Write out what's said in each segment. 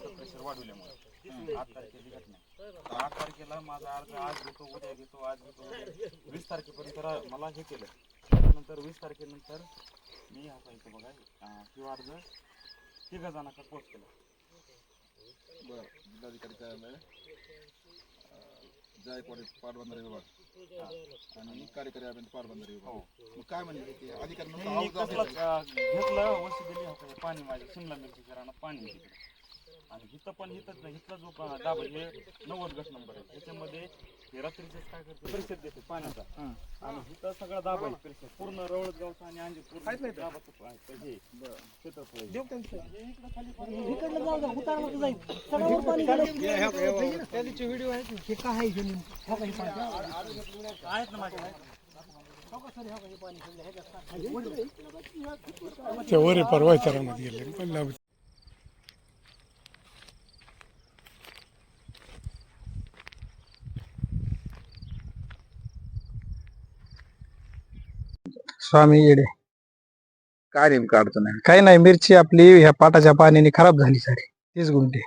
जास्त प्रेशर वाढवल्यामुळे. आठ तारखेची घटना आहे. आठ तारखेला माझा अर्ज आज घेतो उद्या घेतो आज घेतो उद्या वीस तारखेपर्यंत रा- मला हे केलं. त्यानंतर वीस तारखेनंतर मी हा पाहिजे बघा अं, किंवा अर्ज तिघ जणांचा पोस्ट केला. बरं जिल्हाधिकारी कार्यालय जायकवाडी पाटबंधारे विभाग. आणि कार्यकारी अभियंता पाटबंधारे विभाग. हो. मग काय म्हणले ते अधिकारी आवाज कसलं. अं, घेतलं वशी दिली पाणी माझे शिमला मिरची पाणी तिकडे आणि इथं पण इथं इथला जो दाबा हे नव्वद गट नंबर आहे. त्याच्यामध्ये हे रात्रीच काय करते? परिषद देते पाण्याचा. आणि इथं सगळा दाबा आहे परिषद पूर्ण रवळत गावचा आणि अंजी पूर्ण दाबाचं हे क्षेत्रफळ आहे. हे इकडं खाली पाणी आहेत. ना माझे ते वर परवा गेले पण लाभ स्वामी येडे. काय नेमकं अडचण आहे? काही नाही मिरची आपली ह्या पाटाच्या पाण्याने खराब झाली सारी तीस गुंठे.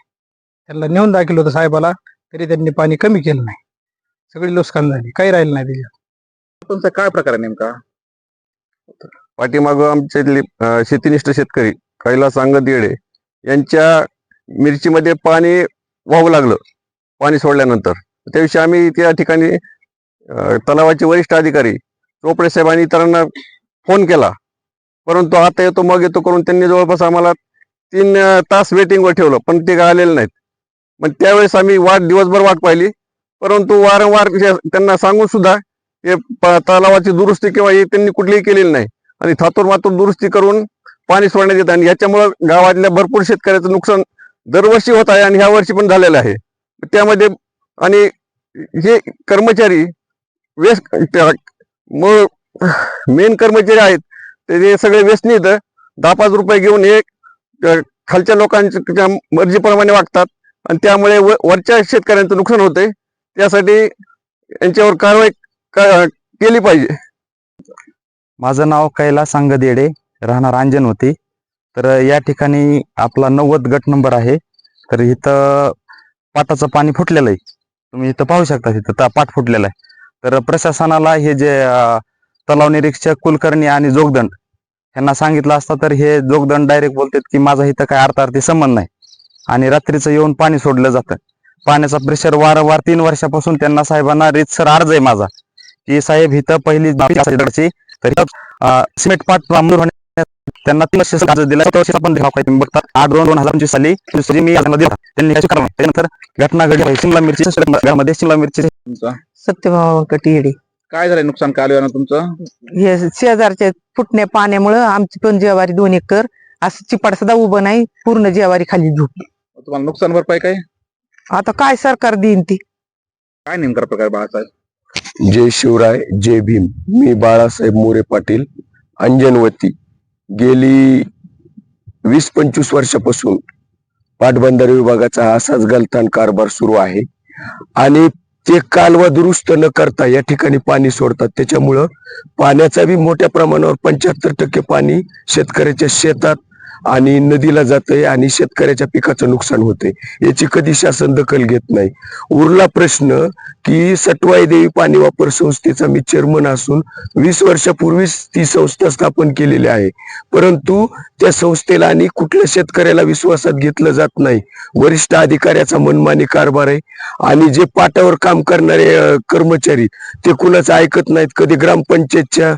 त्यांना नेऊन दाखल होतं साहेबाला तरी त्यांनी पाणी कमी केलं नाही. सगळी नुकसान झाली काही राहिलं नाही त्याच्यात. तुमचा काय प्रकार आहे नेमका? पाठीमागं इथले अं, शेतीनिष्ठ शेतकरी कैलास अंगद येडे यांच्या मिरचीमध्ये पाणी वाहू लागलं पाणी सोडल्यानंतर. त्याविषयी आम्ही त्या ठिकाणी अं, तलावाचे वरिष्ठ अधिकारी चोपडे साहेबांनी आणि इतरांना फोन केला. परंतु आता येतो मग येतो करून त्यांनी जवळपास आम्हाला तीन तास वेटिंगवर ठेवलं पण ते काय आलेले नाहीत. मग त्यावेळेस आम्ही वाट दिवसभर वाट पाहिली. परंतु वारंवार त्यांना सांगून सुद्धा ते तलावाची दुरुस्ती किंवा हे त्यांनी कुठलीही केलेली नाही. आणि थातूर मातूर दुरुस्ती करून पाणी सोडण्यात येतं. आणि याच्यामुळं गावातल्या भरपूर शेतकऱ्याचं नुकसान दरवर्षी होत आहे आणि ह्या वर्षी पण झालेलं आहे. त्यामध्ये आणि हे कर्मचारी वेस्ट मग मेन कर्मचारी आहेत. ते जे सगळे व्यसनी दहा पाच रुपये घेऊन हे खालच्या लोकांच्या मर्जीप्रमाणे वागतात. आणि त्यामुळे व- वरच्या शेतकऱ्यांचं नुकसान होते त्यासाठी यांच्यावर कारवाई केली पाहिजे. माझं नाव कैला सांगदेडे. राहणार अंजन होती तर या ठिकाणी आपला नव्वद गट नंबर आहे. तर इथं पाटाचं पाणी फुटलेलं आहे. तुम्ही इथं पाहू शकता तिथं ता- पाट फुटलेला आहे. तर प्रशासनाला हे जे तलाव निरीक्षक कुलकर्णी आणि जोगदंड यांना सांगितलं असतं तर हे जोगदंड डायरेक्ट बोलतात की माझा इथं काय अर्थार्थी संबंध नाही. आणि रात्रीचं येऊन पाणी सोडलं जातं. पाण्याचा प्रेशर वारंवार तीन वर्षापासून त्यांना साहेबांना रीतसर अर्ज आहे माझा की साहेब इथं पहिली तर सिमेंट पाट मंजूर त्यांना तीन वर्ष अर्ज दिला. पण आठ दोन दोन हजार पंचवीस साली दुसरी मी त्यांनी घटना घडली शिमला मिरची शिमला मिरची सत्यभाव कटियडी काय झालंय नुकसान? कालव्या ना तुमचं? हे शेजारच्या फुटण्या पाण्यामुळं आमची पण जेवारी दोन एकर असं चिपाड सुद्धा उभं नाही पूर्ण जेवारी खाली झोपली. तुम्हाला नुकसान भरपाई काय? आता काय सरकार देईन ती? काय नेमका प्रकार बाळासाहेब? जय शिवराय जय भीम. मी बाळासाहेब मोरे पाटील अंजनवती. गेली वीस पंचवीस वर्षापासून पाटबंधारे विभागाचा हा असाच गलतान कारभार सुरू आहे. आणि ते कालवा दुरुस्त न करता या ठिकाणी पाणी सोडतात. त्याच्यामुळं पाण्याचा बी मोठ्या प्रमाणावर पंच्याहत्तर टक्के पाणी शेतकऱ्याच्या शेतात आणि नदीला जातंय आणि शेतकऱ्याच्या पिकाचं नुकसान होतंय. याची कधी शासन दखल घेत नाही. उरला प्रश्न की सटवाई देवी पाणी वापर संस्थेचा मी चेअरमन असून वीस वर्षापूर्वीच ती संस्था स्थापन केलेली आहे. परंतु त्या संस्थेला आणि कुठल्या शेतकऱ्याला विश्वासात घेतलं जात नाही. वरिष्ठ अधिकाऱ्याचा मनमानी कारभार आहे. आणि जे पाटावर काम करणारे कर्मचारी ते कुणाचं ऐकत नाहीत कधी ग्रामपंचायतच्या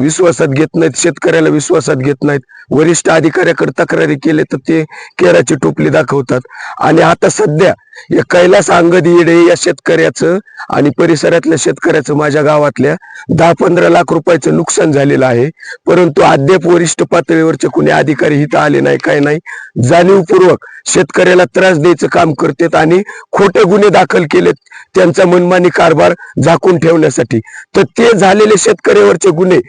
विश्वासात घेत नाहीत शेतकऱ्याला विश्वासात घेत नाहीत. वरिष्ठ अधिकाऱ्याकडे तक्रारी केले तर ते केराची टोपली दाखवतात. आणि आता सध्या या कैलास अंगद येडे या शेतकऱ्याचं आणि परिसरातल्या शेतकऱ्याचं माझ्या गावातल्या दहा पंधरा लाख रुपयाचं नुकसान झालेलं आहे. परंतु अद्याप वरिष्ठ पातळीवरचे कुणी अधिकारी इथं आले नाही काय नाही. जाणीवपूर्वक शेतकऱ्याला त्रास द्यायचं काम करतात आणि खोटे गुन्हे दाखल केलेत त्यांचा मनमानी कारभार झाकून ठेवण्यासाठी. तर ते झालेले शेतकऱ्यावरचे गुन्हे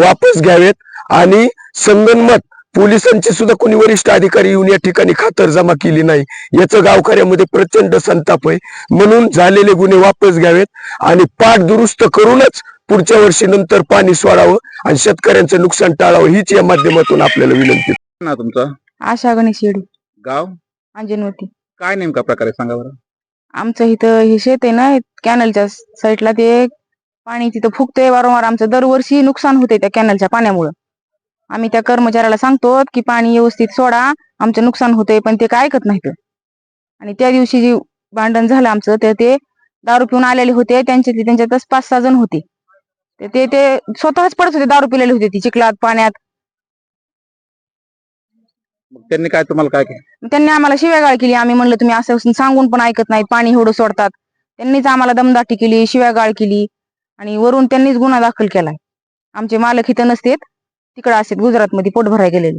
वापस घ्यावेत आणि संगनमत पोलिसांचे सुद्धा कोणी वरिष्ठ अधिकारी येऊन या ठिकाणी खातर जमा केली नाही. याचं गावकऱ्यामध्ये प्रचंड संताप आहे. म्हणून झालेले गुन्हे वापस घ्यावेत आणि पाठ दुरुस्त करूनच पुढच्या वर्षी नंतर पाणी सोडावं आणि शेतकऱ्यांचं नुकसान टाळावं हीच या माध्यमातून आपल्याला विनंती. ना तुमचा? आशा गणेश येडी. गाव? अंजनवती काय नेमका प्रकार आहे सांगा बरं. आमचं इथं हे शेत आहे ना कॅनलच्या साईडला ते पाणी तिथं फुगतंय वारंवार. आमचं दरवर्षी नुकसान होतंय त्या कॅनलच्या पाण्यामुळं. आम्ही त्या कर्मचाऱ्याला सांगतो की पाणी व्यवस्थित सोडा आमचं नुकसान होतंय पण ते काय ऐकत नाहीत. आणि त्या दिवशी जे भांडण झालं आमचं तर ते दारू पिऊन आलेले होते. त्यांच्यातले त्यांच्यातच पाच सहा जण होते. तर ते ते स्वतःच पडत होते दारू पिलेले होते ती चिखलात पाण्यात. त्यांनी काय तुम्हाला काय केलं? त्यांनी आम्हाला शिव्यागाळ केली. आम्ही म्हणलं तुम्ही असं सांगून पण ऐकत नाहीत पाणी एवढं सोडतात. त्यांनीच आम्हाला दमदाटी केली शिव्यागाळ केली. आणि वरून त्यांनीच गुन्हा दाखल केलाय. आमचे मालक इथं नसतेत. तिकडे असेल गुजरातमध्ये पोट भराय गेलेले.